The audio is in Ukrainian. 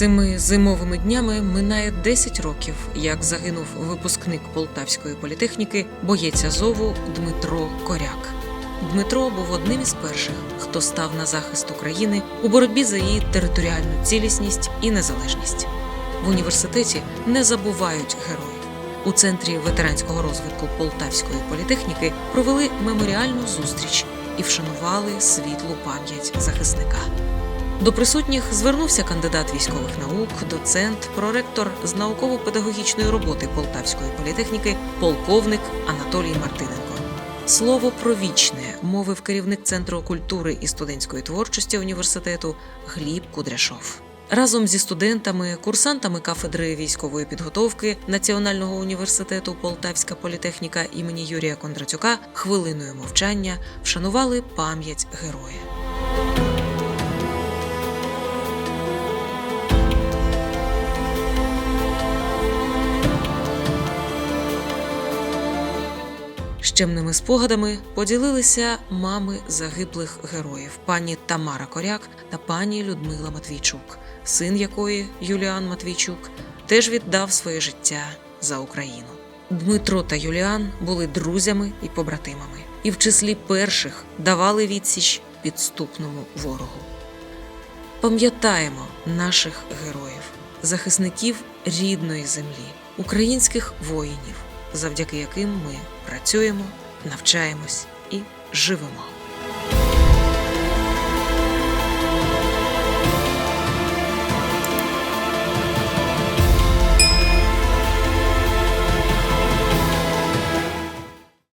Цими зимовими днями минає 10 років, як загинув випускник Полтавської політехніки, боєць Азову Дмитро Коряк. Дмитро був одним із перших, хто став на захист України у боротьбі за її територіальну цілісність і незалежність. В університеті не забувають героїв. У центрі ветеранського розвитку Полтавської політехніки провели меморіальну зустріч і вшанували світлу пам'ять захисника. До присутніх звернувся кандидат військових наук, доцент, проректор з науково-педагогічної роботи Полтавської політехніки, полковник Анатолій Мартиненко. Слово про вічне мовив керівник Центру культури і студентської творчості університету Гліб Кудряшов. Разом зі студентами, курсантами кафедри військової підготовки Національного університету Полтавська політехніка імені Юрія Кондратюка хвилиною мовчання вшанували пам'ять героя. Щемними спогадами поділилися мами загиблих героїв пані Тамара Коряк та пані Людмила Матвійчук, син якої Юліан Матвійчук теж віддав своє життя за Україну. Дмитро та Юліан були друзями і побратимами, і в числі перших давали відсіч підступному ворогу. Пам'ятаємо наших героїв, захисників рідної землі, українських воїнів, завдяки яким ми працюємо, навчаємось і живемо.